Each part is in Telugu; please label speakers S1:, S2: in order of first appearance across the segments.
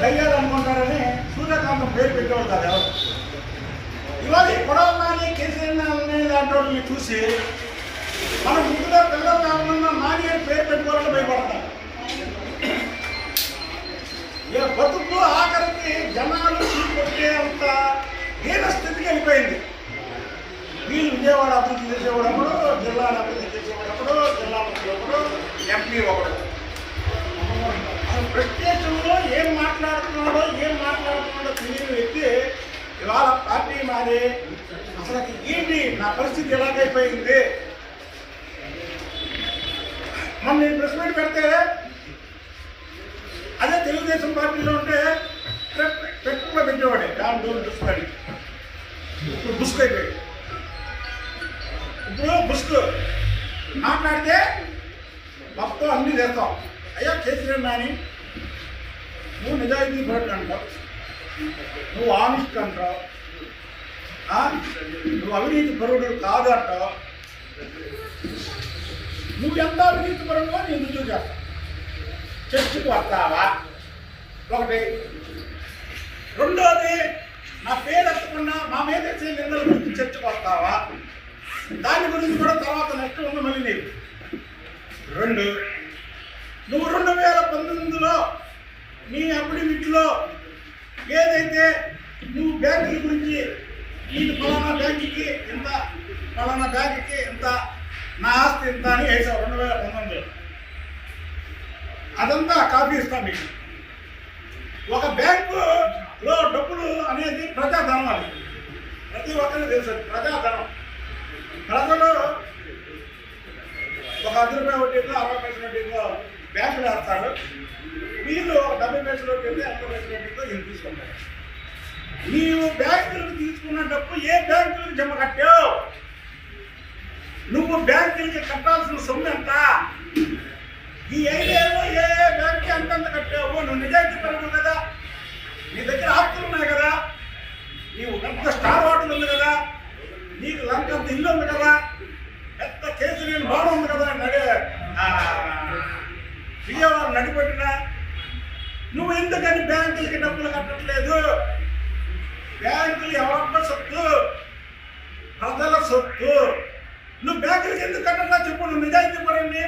S1: దయ్యాలు అనుకుంటారని సూర్యకాంతం పేరు పెట్టేవాడు కాదు ఎవరు? ఇవాళ ఈ కొడవలని కేసీఆర్ లాంటి వాళ్ళని చూసి మనం ముందుగా పిల్లలు కాకుండా నాని అని పేరు పెట్టుకోవాలని భయపడతాం ఇక బతుకు ఆఖరికి జనాలు కొట్టే అంత హీన స్థితికి వెళ్ళిపోయింది. వీళ్ళు విజయవాడ అభివృద్ధి చేసేవాడప్పుడు జిల్లాను అభివృద్ధి చేసేవాడప్పుడు జిల్లా మంత్రి ఒకడు ఎంపీ ఒకడు అసలు ప్రత్యేకంలో ఏం మాట్లాడుతున్నాడో ఏం మాట్లాడుతున్నాడో తెలియని వ్యక్తి ఇవాళ పార్టీ మారి అసలు ఏంటి నా పరిస్థితి ఎలాగైపోయింది? మొన్న నేను ప్రెస్ మీట్ పెడితే అదే తెలుగుదేశం పార్టీలో ఉంటే పెట్టుకున్న పెట్టేవాడే దాని డోర్ దుస్తాడు ఇప్పుడు బుస్క్ అయిపోయాడు ఇప్పుడు బుస్క్. మాట్లాడితే మొత్తం అన్ని చేస్తాం. అయ్యా కేసీఆర్ నాని నువ్వు నిజాయితీ పరుడు నువ్వు ఆనిస్ట్ అంటావు నువ్వు అవినీతి పరుడు కాదు అంటావు నువ్వు ఎంత అవినీతి పరుడు అని ఎందుకు చేస్తావు చర్చకు వస్తావా? ఒకటి. రెండోది నా పేరు ఎత్తకుండా మా మీద చేసే నిందల గురించి చర్చకు వస్తావా? దాని గురించి కూడా తర్వాత నెక్స్ట్ ఉన్న మళ్ళీ నీకు. రెండు. నువ్వు రెండు వేల పంతొమ్మిదిలో నీ అఫిడవిట్లో ఏదైతే నువ్వు బ్యాంకుల గురించి ఈ ఫలానా బ్యాంకుకి ఇంత ఫలానా బ్యాంకుకి ఇంత నా ఆస్తి ఇంత అని వేసావు రెండు వేల పంతొమ్మిదిలో అదంతా కాపీ ఇస్తాం మీకు. ఒక బ్యాంకులో డబ్బులు అనేది ప్రజాధనం అది. ప్రతి ఒక్కరికి తెలుసు ప్రజాధనం. ప్రజలు ఒక ఐదు రూపాయల వడ్డీతో అరవై పైసల వడ్డీతో బ్యాంకులు వేస్తారు. వీళ్ళు ఒక డెబ్బై పైసల వడ్డీతో ఎనభై తీసుకుంటారు నీవు బ్యాంకులకు తీసుకున్న డబ్బు ఏ బ్యాంకులకు జమ కట్టావు? నువ్వు బ్యాంకులకి కట్టాల్సిన సొమ్ము ఎంత? ఈ ఐదేళ్ళు ఏ ఏ బ్యాంక్కి ఎంతెంత కట్టావు? నువ్వు నిజాయితీ పరుడు కదా? నీ దగ్గర ఆస్తులు ఉన్నాయి కదా? నీవు పెద్ద స్టార్ హోటల్ ఉంది కదా? నీకు లంకంత ఇల్లు ఉంది కదా? పెద్ద కేసు నేను బాగా ఉంది కదా? నడి నడిపెట్టిన. నువ్వు ఎందుకని బ్యాంక్ బ్యాంకులు ఎవరొక్క సొత్తు? ప్రజల సొత్తు. నువ్వు బ్యాంకులకి ఎందుకు కట్టట్లా చెప్పు? నువ్వు నిజాయితీ పడండి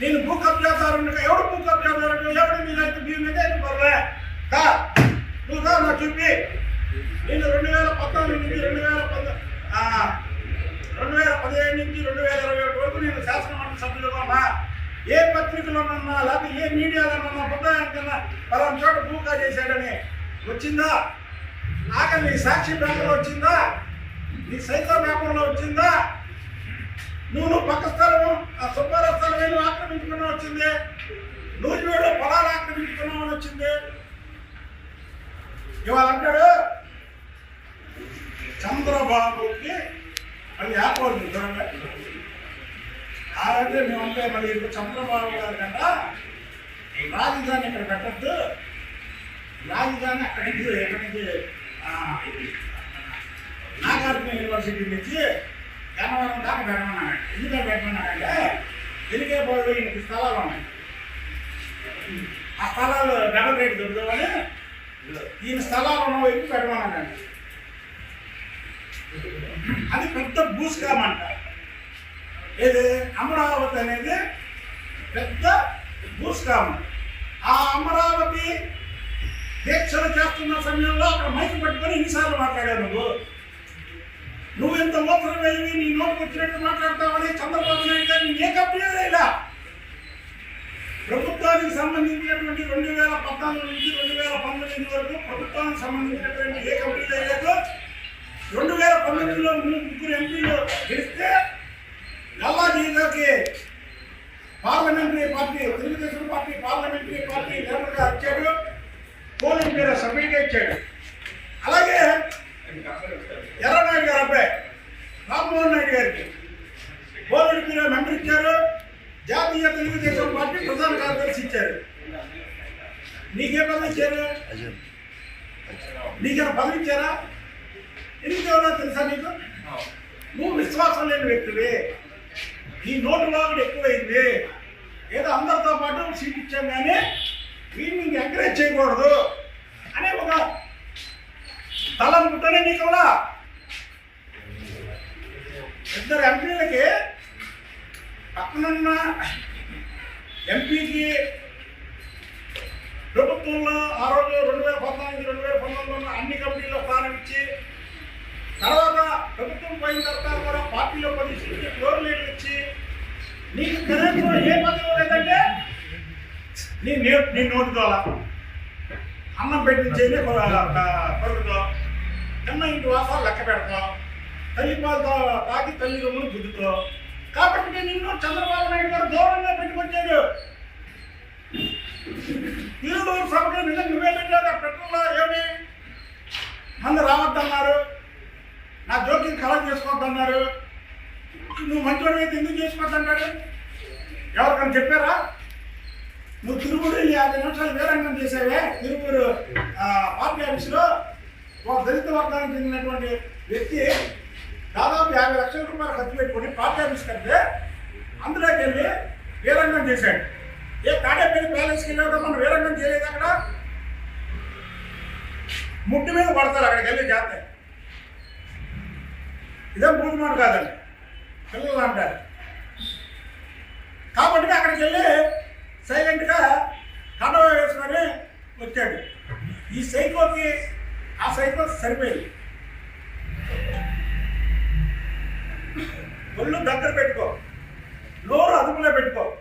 S1: నేను భూ కబ్జాదారుని ఎవడు భూ కబ్జాదారుడు ఎవడు నిజాయితీ? మీరు నిజాయితీ పడరా కా నువ్వు కా నాకు చెప్పి. నేను రెండు వేల పద్నాలుగు నుంచి రెండు వేల పంద రెండు వేల పదిహేడు నుంచి రెండు వేల ఇరవై ఒకటి వరకు నేను శాసనమండలి సభ్యులుగా ఉన్నా. ఏ పత్రికలోనన్నా లేకపోతే ఏ మీడియాలోనన్నా బుద్ధాయంకన్నా పలానా చోట భూకా చేశాడని వచ్చిందా? నాకు నీ సాక్షి పేపర్లో వచ్చిందా? నీ సైతం పేపర్లో వచ్చిందా? నువ్వు నువ్వు పక్క స్థలం ఆ సుబ్బారావు స్థలం ఆక్రమించుకున్నా వచ్చింది. నూజివేడు పొలాలు ఆక్రమించుకున్నామని వచ్చింది. ఇవాళ అంటాడు చంద్రబాబుకి అది యాపవుతుంది చూడండి అలాగే మేమంటే మరి ఇప్పుడు చంద్రబాబు గారు కంట రాజధాని ఇక్కడ పెట్టద్దు. రాజధాని అక్కడి నుంచి ఎక్కడి నుంచి నాగార్జున యూనివర్సిటీ నుంచి గన్నవరం దాకా పెట్టమన్నాడు ఎందుకంటే పెట్టమన్నాడంటే ఎనికే బోర్డు ఈయనకి స్థలాలు ఉన్నాయి ఆ స్థలాలు డబల్ రేట్ దొరుకుతామని ఈయన స్థలాలు ఉన్న వైపు పెట్టమన్నాడండి అది పెద్ద భూస్కామంట ఏది అమరావతి అనేది పెద్ద భూస్కామం ఆ అమరావతి దీక్షలు చేస్తున్న సమయంలో అక్కడ మైక్ పట్టుకొని ఎన్నిసార్లు మాట్లాడావు నువ్వు? నువ్వు ఎంత ఓపెన్ వెళ్ళి నీ నోటుకు వచ్చినట్టు మాట్లాడతావని చంద్రబాబు నాయుడు గారిని ఏ కంపెనీ ప్రభుత్వానికి సంబంధించినటువంటి రెండు వేల పద్నాలుగు నుంచి రెండు వేల పంతొమ్మిది వరకు ప్రభుత్వానికి సంబంధించినటువంటి ఏ కంపెనీ లేదు రెండు వేల పంతొమ్మిదిలో ముగ్గురు ఎంపీలు గెలిస్తే Gallaji parliamentary party Telugudesam party parliamentary party లీడర్గా ఇచ్చాడు పోలింగ్ మీద సభ్యుడిగా ఇచ్చాడు అలాగే ఎర్రనాయుడు గారు అబ్బాయి రామ్మోహన్ నాయుడు గారికి పోలింగ్ మీద మెంబర్ ఇచ్చారు. జాతీయ తెలుగుదేశం పార్టీ ప్రధాన కార్యదర్శి ఇచ్చారు. నీకే పదవి ఇచ్చారు? నీకేమైనా పదవి ఇచ్చారా? ఎందుకేమన్నా తెలుసా నీకు? నువ్వు విశ్వాసం లేని వ్యక్తివి. నీ నోటు లాగుడు ఎక్కువైంది. ఏదో అందరితో పాటు సీట్ ఇచ్చాం కానీ వీడిని ఎంకరేజ్ చేయకూడదు. ఒక తలంపుతోనే నీకు కూడా ఇద్దరు ఎంపీలకి పక్కనున్న ఎంపీకి ప్రభుత్వంలో ఆ రోజు రెండు వేల పంతొమ్మిది రెండు వేల పంతొమ్మిదిలో అన్ని కంపెనీల్లో స్థానం ఇచ్చి తర్వాత ప్రభుత్వం పోయిన తర్వాత కూడా పార్టీలో పది సీట్లు ఫ్లోర్ లీడర్ ఇచ్చి నీకు కనీసం ఏ పదవి లేదంటే నీ నీ నీ ద్వారా అన్నం పెట్టించేది కొడుకుతో కన్న ఇంటి వాసాలు లెక్క పెడతాం. తల్లి పాలతో తాకి తల్లి రొమ్మును గుద్దుతో. కాబట్టి నేను నిన్ను చంద్రబాబు నాయుడు గారు దూరంగా పెట్టుకొచ్చాడు ఈరోజు సభలో నిజం నువ్వే పెట్టారు ఆ ఏమి? మంది రావద్దన్నారు. నా జోక్యం కలెక్ట్ చేసుకోవద్దన్నారు. నువ్వు మంచివాడు అయితే ఎందుకు చేసుకోవద్దన్నాడు ఎవరికైనా చెప్పారా? నువ్వు తిరుపతి యాభై నిమిషాలు వేరంగం చేసావే తిరుపూరు ఆ, పార్టీ ఆఫీసులో ఒక దళిత వర్గానికి చెందినటువంటి వ్యక్తి దాదాపు యాభై లక్షల రూపాయలు ఖర్చు పెట్టుకొని పార్టీ ఆఫీస్ కడితే అందులోకి వెళ్ళి వీరంగం చేశాడు. ఏ తాడేపల్లి ప్యాలెస్కి వెళ్ళాక మనం వీరంగం చేయలేదు అక్కడ. ముట్టు మీద పడతారు అక్కడికి వెళ్ళి చేస్తే ఇదేం పూజమాట కాదండి. పిల్లలు అంటారు. కాబట్టి అక్కడికి వెళ్ళి సైలెంట్గా వచ్చాడు ఈ సైకోకి ఆ సైకో సరిపోయింది. ఒళ్ళు దగ్గర పెట్టుకో. నోరు అదుపులో పెట్టుకో.